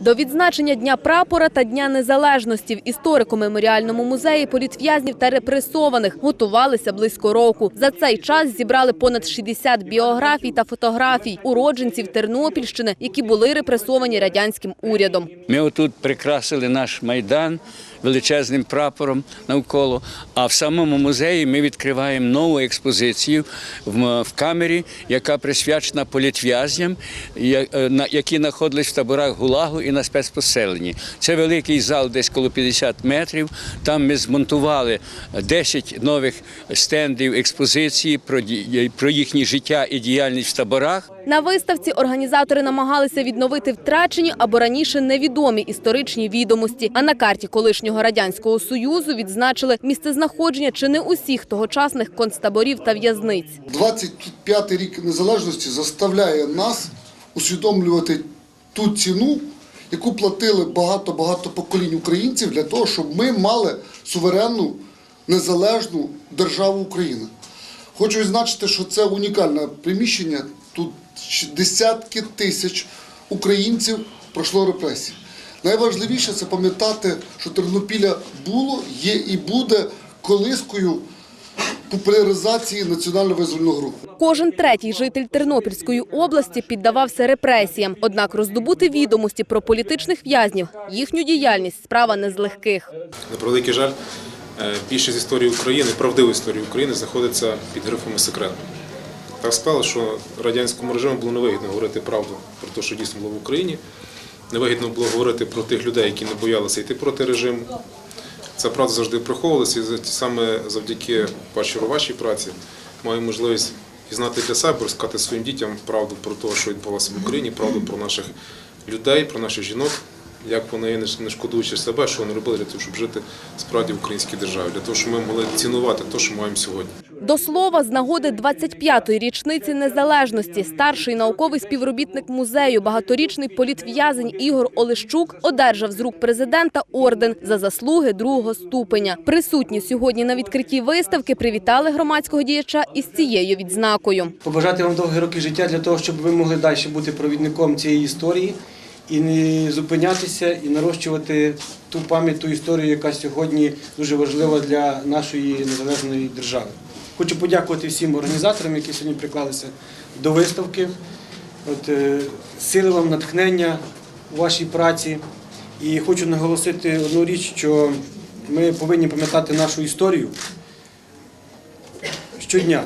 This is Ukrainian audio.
До відзначення Дня прапора та Дня незалежності в історико-меморіальному музеї політв'язнів та репресованих готувалися близько року. За цей час зібрали понад 60 біографій та фотографій уродженців Тернопільщини, які були репресовані радянським урядом. Ми отут прикрасили наш майдан величезним прапором навколо. А в самому музеї ми відкриваємо нову експозицію в камері, яка присвячена політв'язням, е, які знаходились в таборах ГУЛАГу і на спецпоселенні. Це великий зал, десь коло 50 метрів. Там ми змонтували 10 нових стендів експозиції про про їхнє життя і діяльність в таборах. На виставці організатори намагалися відновити втрачені або раніше невідомі історичні відомості. А на карті колишнього радянського союзу відзначили місцезнаходження чи не усіх тогочасних концтаборів та в'язниць. 25-й рік незалежності заставляє нас усвідомлювати ту ціну, яку платили багато-багато поколінь українців для того, щоб ми мали суверенну незалежну державу Україна. Хочу відзначити, що це унікальне приміщення. Тут десятки тисяч українців пройшло репресії. Найважливіше це пам'ятати, що Тернопіля було, є і буде колискою популяризації національно-визвольного руху. Кожен третій житель Тернопільської області піддавався репресіям. Однак роздобути відомості про політичних в'язнів, їхню діяльність справа не з легких. На превеликий жаль, е, більшість історії України, правдивої історії України знаходиться під грифами секретно. Так склалося, що радянському режиму було невигідно говорити правду про те, що дійсно було в Україні. Невигідно було говорити про тих людей, які не боялися йти проти режиму. Ця правда завжди приховувалася, і саме завдяки бачу вашій праці маю можливість пізнати для себе, розказати своїм дітям правду про те, що відбувалося в Україні, правду про наших людей, про наших жінок, як вони не шкодуючи себе, що вони робили для того, щоб жити справді в українській державі, для того, щоб ми могли цінувати те, що маємо сьогодні. До слова, з нагоди 25-ї річниці незалежності старший науковий співробітник музею, багаторічний політв'язень Ігор Олещук одержав з рук президента орден за заслуги другого ступеня. Присутні сьогодні на відкритті виставки привітали громадського діяча із цією відзнакою. побажати вам довгі роки життя для того, щоб ви могли далі бути провідником цієї історії і не зупинятися, і нарощувати ту пам'ять, ту історію, яка сьогодні дуже важлива для нашої незалежної держави. Хочу подякувати всім організаторам, які сьогодні приклалися до виставки. От, е, сили вам натхнення у вашій праці. І хочу наголосити одну річ, що ми повинні пам'ятати нашу історію щодня.